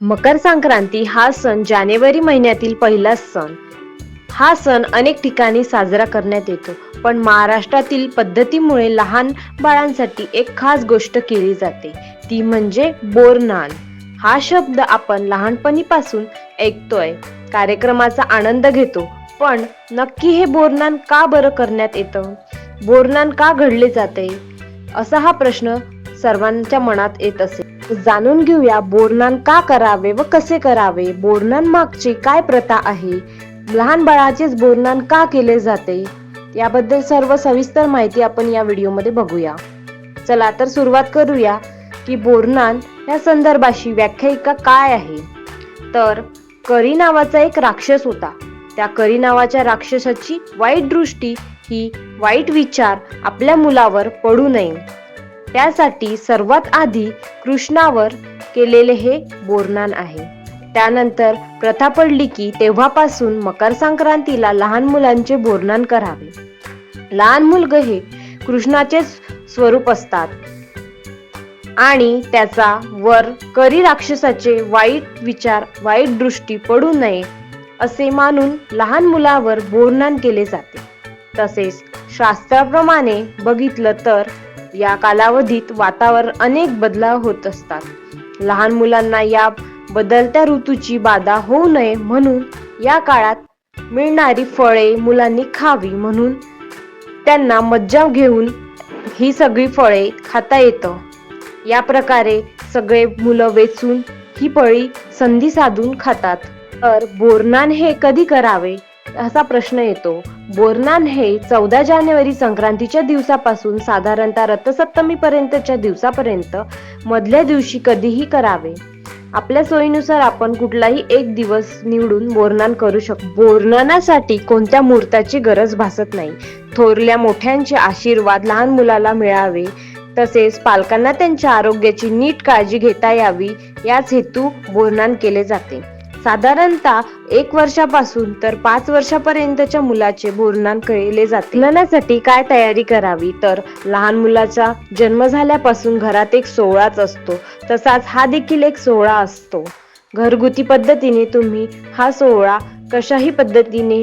मकर संक्रांती हा सण जानेवारी महिन्यातील पहिला सण. हा सण अनेक ठिकाणी साजरा करण्यात येतो पण महाराष्ट्रातील पद्धतीमुळे लहान बाळांसाठी एक खास गोष्ट केली जाते ती म्हणजे बोरनान. हा शब्द आपण लहानपणीपासून ऐकतोय कार्यक्रमाचा आनंद घेतो पण नक्की हे बोरनान का बरं करण्यात येतं? बोरनान का घडले जाते? असा हा प्रश्न सर्वांच्या मनात येत असेल जाणून घेऊया बोरनान का करावे व कसे करावे? बोरनान मागची काय प्रथा आहे? लहान बाळाचेच बोरनान का केले जाते? याबद्दल सर्व सविस्तर माहिती आपण या व्हिडिओमध्ये बघूया. चला तर सुरुवात करूया की बोरनान या संदर्भाशी व्याख्यायिका काय आहे. तर करी नावाचा एक राक्षस होता. त्या करी नावाच्या राक्षसाची वाईट दृष्टी ही वाईट विचार आपल्या मुलावर पडू नये. त्यासाठी सर्वात आधी कृष्णावर केलेले हे बोरनान आहे. त्यानंतर प्रथा पडली की तेव्हापासून मकर संक्रांतीला लहान मुलांचे बोरनान करावे. लहान मुलग हे कृष्णाचेच स्वरूप असतात. आणि त्याचा वर करी राक्षसाचे वाईट विचार वाईट दृष्टी पडू नये असे मानून लहान मुलावर बोरनान केले जाते. तसेच शास्त्राप्रमाणे बघितलं तर या कालावधीत वातावरण अनेक बदलाव होत असतात. लहान मुलांना या बदलत्या ऋतूची बाधा होऊ नये म्हणून या काळात मिळणारी फळे मुलांनी खावी म्हणून त्यांना मज्जाव घेऊन ही सगळी फळे खाता येतं. या प्रकारे सगळे मुलं वेचून ही फळी संधी साधून खातात. तर बोरनान हे कधी करावे? असा प्रश्न येतो. बोरनान हे चौदा जानेवारी संक्रांतीच्या दिवसापासून साधारणतः रथसप्तमी पर्यंतच्या दिवसापर्यंत मधल्या दिवशी कधीही करावे. आपल्या सोयीनुसार आपण कुठलाही एक दिवस निवडून बोरनान करू शकतो बोरनानासाठी कोणत्या मुहूर्ताची गरज भासत नाही. थोरल्या मोठ्यांचे आशीर्वाद लहान मुलाला मिळावे तसेच पालकांना त्यांच्या आरोग्याची नीट काळजी घेता यावी याच हेतू बोरनान केले जाते. साधारणतः एक वर्षापासून तर पाच वर्षापर्यंतच्या मुलाचे बोरनान केले जाते. लग्नासाठी काय तयारी करावी? तर लहान मुलाचा जन्म झाल्यापासून घरात एक सोहळाच असतो. तसाच हा देखील एक सोहळा असतो. घरगुती पद्धतीने तुम्ही हा सोहळा कशाही पद्धतीने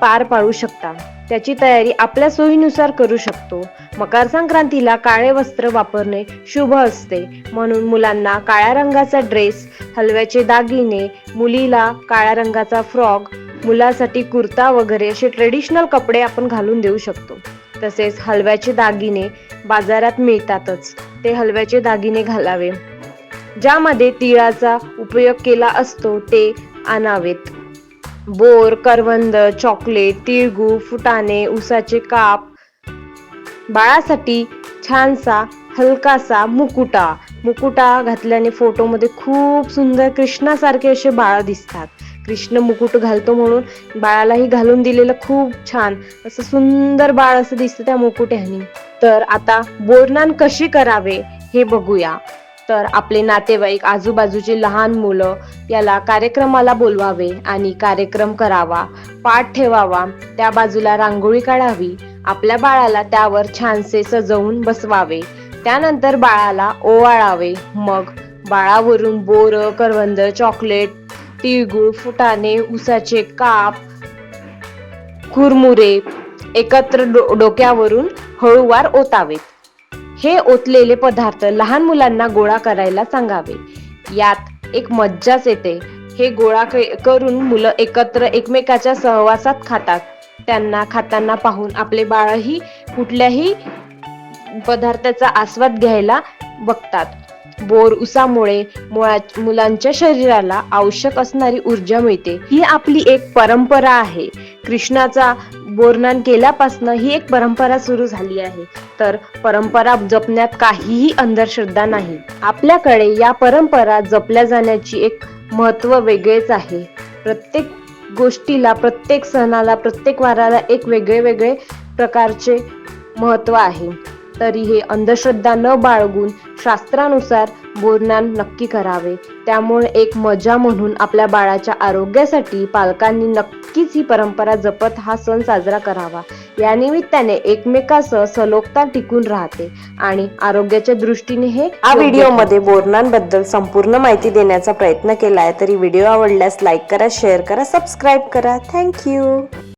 पार पाडू शकता. त्याची तयारी आपल्या सोयीनुसार करू शकतो. मकर संक्रांतीला काळे वस्त्र वापरणे शुभ असते. म्हणून मुलांना काळ्या रंगाचा ड्रेस हलव्याचे दागिने मुलीला काळ्या रंगाचा फ्रॉक मुलासाठी कुर्ता वगैरे असे ट्रेडिशनल कपडे आपण घालून देऊ शकतो. तसेच हलव्याचे दागिने बाजारात मिळतातच. ते हलव्याचे दागिने घालावे. ज्यामध्ये तिळाचा उपयोग केला असतो ते आणावेत. बोर करवंद चॉकलेट तिळगू फुटाणे उसाचे काप. बाळासाठी छानसा हलकासा मुकुटा. मुकुटा घातल्याने फोटोमध्ये खूप सुंदर कृष्णासारखे असे बाळ दिसतात. कृष्ण मुकुट घालतो म्हणून बाळालाही घालून दिलेलं खूप छान असं सुंदर बाळ असं दिसतं त्या मुकुट्याने. तर आता बोरनान कशी करावे हे बघूया. तर आपले नातेवाईक आजूबाजूचे लहान मुलं याला कार्यक्रमाला बोलवावे आणि कार्यक्रम करावा पाठ ठेवावा त्या बाजूला रांगोळी काढावी आपल्या बाळाला त्यावर छानसे सजवून बसवावे त्यानंतर बाळाला ओवाळावे मग बाळावरून बोर करवंद चॉकलेट तिळगुळ फुटाणे उसाचे काप कुरमुरे एकत्र डो- डोक्यावरून हळूवार ओतावेत. हे ओतलेले पदार्थ लहान मुलांना गोळा करायला सांगावे. यात एक मज्जाच येते. हे गोळा करून मुलं एकत्र एकमेकाच्या सहवासात खातात. त्यांना खाताना पाहून आपले बाळही कुठल्याही पदार्थाचा आस्वाद घ्यायला बघतात. बोर उसामुळे मुळा- मुलांच्या शरीराला आवश्यक असणारी ऊर्जा मिळते. ही आपली एक परंपरा आहे. कृष्णाचा बोरनान केल्यापासून ही एक परंपरा सुरू झाली आहे. तर परंपरा जपण्यात काहीही अंधश्रद्धा नाही. आपल्याकडे या परंपरा जपल्या जाण्याची एक महत्त्व वेगळेच आहे. प्रत्येक गोष्टीला प्रत्येक सणाला प्रत्येक वाराला एक वेगळे वेगळे प्रकारचे महत्त्व आहे. तरी हे अंधश्रद्धा न बाळगून शास्त्रानुसार बोरनान नक्की करावे. त्यामुळे एक मजा म्हणून आपल्या बाळाच्या आरोग्यासाठी पालकांनी नक्कीच ही परंपरा जपत हा सण साजरा करावा. या निमित्ताने एकमेकासह सलोखता टिकून राहते आणि आरोग्याच्या दृष्टीने हे या योग्य व्हिडिओमध्ये बोरनांबद्दल संपूर्ण माहिती देण्याचा प्रयत्न केला आहे तरी व्हिडिओ आवडल्यास लाईक करा शेअर करा सबस्क्राईब करा. थँक्यू